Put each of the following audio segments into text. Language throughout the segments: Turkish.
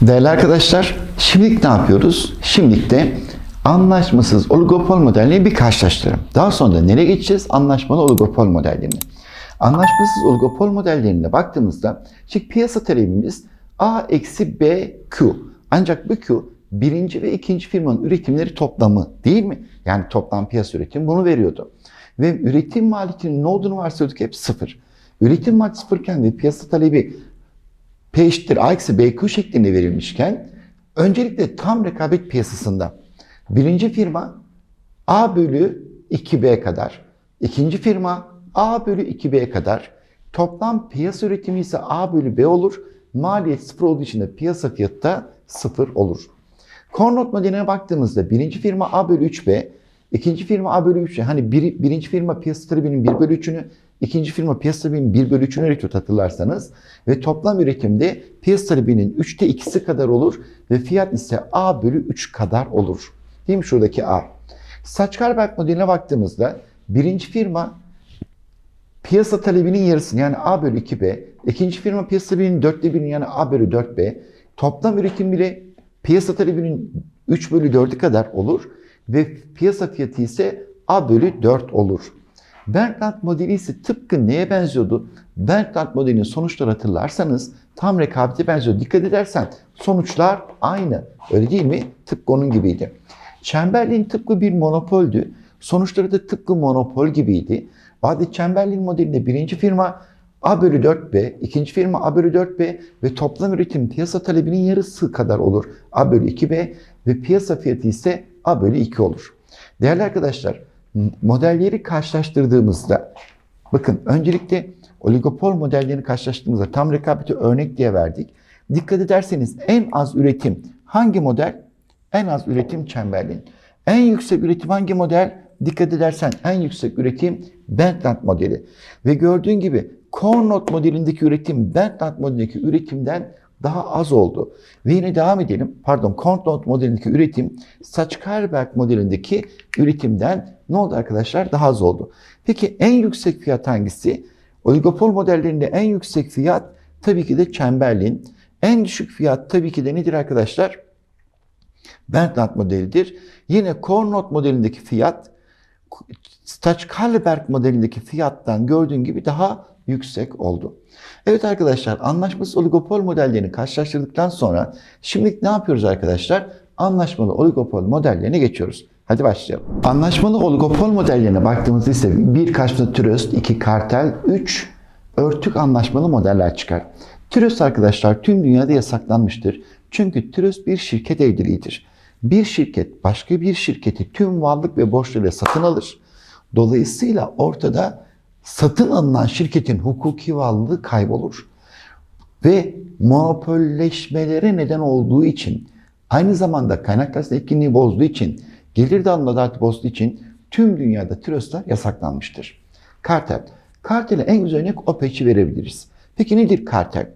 Değerli arkadaşlar, şimdilik ne yapıyoruz? Şimdilik de anlaşmasız oligopol modelini bir karşılaştıralım. Daha sonra da nereye geçeceğiz? Anlaşmalı oligopol modellerini. Anlaşmasız oligopol modellerine baktığımızda şimdi piyasa talebimiz A eksi B Q. Ancak bu Q birinci ve ikinci firmanın üretimleri toplamı değil mi? Yani toplam piyasa üretimi bunu veriyordu. Ve üretim maliyetinin ne olduğunu varsayıyorduk hep sıfır. Üretim maliyeti sıfırken ve piyasa talebi P eşittir A eksi BQ şeklinde verilmişken öncelikle tam rekabet piyasasında birinci firma A bölü 2B kadar, ikinci firma A bölü 2B kadar, toplam piyasa üretimi ise A bölü B olur, maliyet sıfır olduğu için de piyasa fiyatı da sıfır olur. Cornot modeline baktığımızda birinci firma A bölü 3B, ikinci firma A bölü 3B. Hani bir, birinci firma piyasa talebinin 1 bölü 3'ünü, ikinci firma piyasa talebinin 1 bölü 3'ünü üretiyor hatırlarsanız. Ve toplam üretimde piyasa talebinin 3'te 2'si kadar olur ve fiyat ise A bölü 3 kadar olur. Değil mi şuradaki A? Saçkarberg modeline baktığımızda birinci firma piyasa talebinin yarısını yani A bölü 2B, ikinci firma piyasa talebinin dörtte birini yani A bölü 4B, toplam üretim bile piyasa talebinin 3 bölü 4'ü kadar olur ve piyasa fiyatı ise A bölü 4 olur. Bertrand modeli ise tıpkı neye benziyordu? Bertrand modelinin sonuçları hatırlarsanız tam rekabete benziyor. Dikkat edersen sonuçlar aynı. Öyle değil mi? Tıpkı onun gibiydi. Chamberlain tıpkı bir monopoldü. Sonuçları da tıpkı monopol gibiydi. Adet Chamberlain modelinde birinci firma A bölü 4B, ikinci firma A bölü 4B ve toplam üretim piyasa talebinin yarısı kadar olur. A bölü 2B ve piyasa fiyatı ise A bölü 2 olur. Değerli arkadaşlar, modelleri karşılaştırdığımızda, bakın öncelikle oligopol modellerini karşılaştırdığımızda tam rekabeti örnek diye verdik. Dikkat ederseniz en az üretim hangi model? En az üretim Chamberlain. En yüksek üretim hangi model? Dikkat edersen en yüksek üretim Bentland modeli. Ve gördüğün gibi Cornot modelindeki üretim Bentland modelindeki üretimden daha az oldu. Ve yine devam edelim. Pardon, Cornot modelindeki üretim Saçkarberg modelindeki üretimden ne oldu arkadaşlar? Daha az oldu. Peki en yüksek fiyat hangisi? Oligopol modellerinde en yüksek fiyat tabii ki de Chamberlain. En düşük fiyat tabii ki de nedir arkadaşlar? Bentland modelidir. Yine Cornot modelindeki fiyat Stachkalberg modelindeki fiyattan gördüğün gibi daha yüksek oldu. Evet arkadaşlar anlaşmasız oligopol modellerini karşılaştırdıktan sonra şimdi ne yapıyoruz arkadaşlar? Anlaşmalı oligopol modellerine geçiyoruz. Hadi başlayalım. Anlaşmalı oligopol modellerine baktığımızda ise bir karşımıza tröst, iki kartel, üç örtük anlaşmalı modeller çıkar. Tröst arkadaşlar tüm dünyada yasaklanmıştır. Çünkü tröst bir şirket evliliğidir. Bir şirket başka bir şirketi tüm varlık ve borçlarıyla satın alır. Dolayısıyla ortada satın alınan şirketin hukuki varlığı kaybolur. Ve monopolleşmelere neden olduğu için, aynı zamanda kaynak arası etkinliği bozduğu için, gelir dağılımı bozduğu için tüm dünyada tröstler yasaklanmıştır. Kartel. Kartele en güzel örnek OPEC'i verebiliriz. Peki nedir kartel?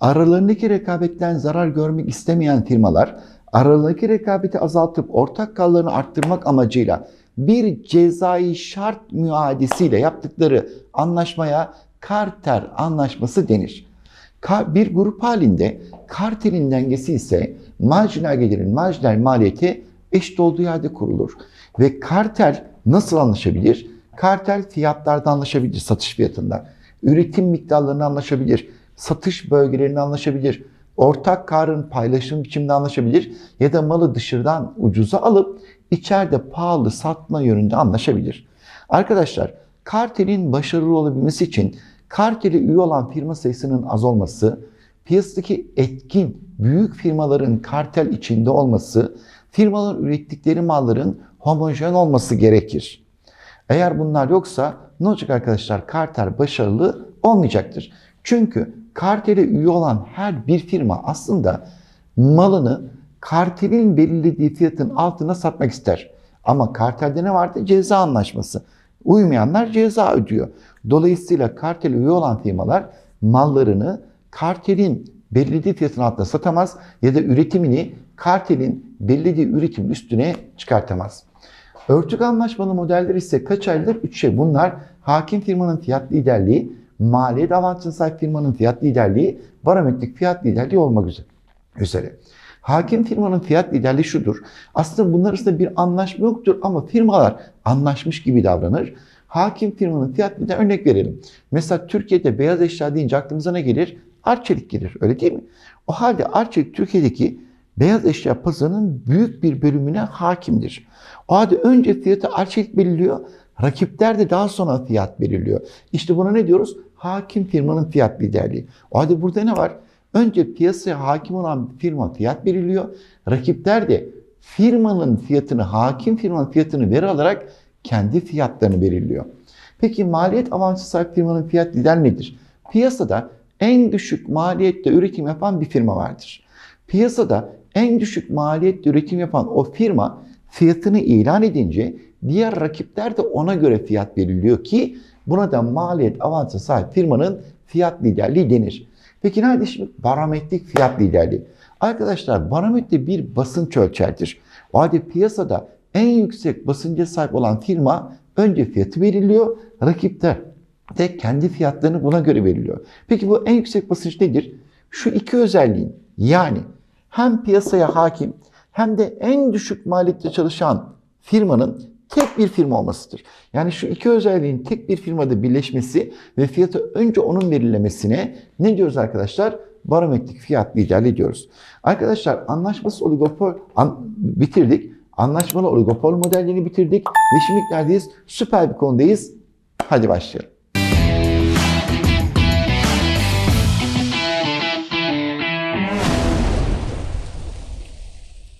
Aralarındaki rekabetten zarar görmek istemeyen firmalar aralarındaki rekabeti azaltıp ortak kallarını arttırmak amacıyla bir cezai şart müadesiyle yaptıkları anlaşmaya kartel anlaşması denir. Bir grup halinde kartelin dengesi ise marjinal gelirin marjinal maliyeti eşit olduğu yerde kurulur. Ve kartel nasıl anlaşabilir? Kartel fiyatlarda anlaşabilir, satış fiyatında. Üretim miktarlarını anlaşabilir, satış bölgelerini anlaşabilir, ortak karın paylaşım biçiminde anlaşabilir ya da malı dışarıdan ucuza alıp içeride pahalı satma yönünde anlaşabilir. Arkadaşlar kartelin başarılı olabilmesi için kartele üye olan firma sayısının az olması, piyasadaki etkin büyük firmaların kartel içinde olması, firmaların ürettikleri malların homojen olması gerekir. Eğer bunlar yoksa ne olacak arkadaşlar? Kartel başarılı olmayacaktır. Çünkü kartele üye olan her bir firma aslında malını kartelin belirlediği fiyatın altına satmak ister. Ama kartelde ne vardı? Ceza anlaşması. Uymayanlar ceza ödüyor. Dolayısıyla kartele üye olan firmalar mallarını kartelin belirlediği fiyatın altına satamaz ya da üretimini kartelin belirlediği üretim üstüne çıkartamaz. Örtük anlaşmalı modeller ise kaç aydır? Üç şey. Bunlar hakim firmanın fiyat liderliği, maliyet avantajına sahip firmanın fiyat liderliği, barometrik fiyat liderliği olmak üzere. Hakim firmanın fiyat liderliği şudur. Aslında bunlar arasında bir anlaşma yoktur ama firmalar anlaşmış gibi davranır. Hakim firmanın fiyat lider örnek verelim. Mesela Türkiye'de beyaz eşya deyince aklımıza ne gelir? Arçelik gelir öyle değil mi? O halde Arçelik Türkiye'deki beyaz eşya pazarının büyük bir bölümüne hakimdir. O halde önce fiyatı Arçelik belirliyor, rakipler de daha sonra fiyat belirliyor. İşte buna ne diyoruz? Hakim firmanın fiyat liderliği. O halde burada ne var? Önce piyasaya hakim olan firma fiyat belirliyor. Rakipler de firmanın fiyatını, hakim firmanın fiyatını veri alarak kendi fiyatlarını belirliyor. Peki maliyet avantajı sahip firmanın fiyat lider nedir? Piyasada en düşük maliyette üretim yapan bir firma vardır. Piyasada en düşük maliyette üretim yapan o firma fiyatını ilan edince diğer rakipler de ona göre fiyat belirliyor ki buna da maliyet avantajı sahip firmanın fiyat liderliği denir. Peki nerede şimdi barometrik fiyat liderliği? Arkadaşlar barometre bir basınç ölçerdir. O halde piyasada en yüksek basınca sahip olan firma önce fiyatı belirliyor, rakipler de kendi fiyatlarını buna göre belirliyor. Peki bu en yüksek basınç nedir? Şu iki özelliğin yani hem piyasaya hakim hem de en düşük maliyette çalışan firmanın tek bir firma olmasıdır. Yani şu iki özelliğin tek bir firmada birleşmesi ve fiyatı önce onun belirlemesine ne diyoruz arkadaşlar? Barometrik fiyat liderliği diyoruz. Arkadaşlar anlaşmasız oligopol an, bitirdik. Anlaşmalı oligopol modellerini bitirdik. Ve şimdi neredeyiz? Süper bir konudayız. Hadi başlayalım.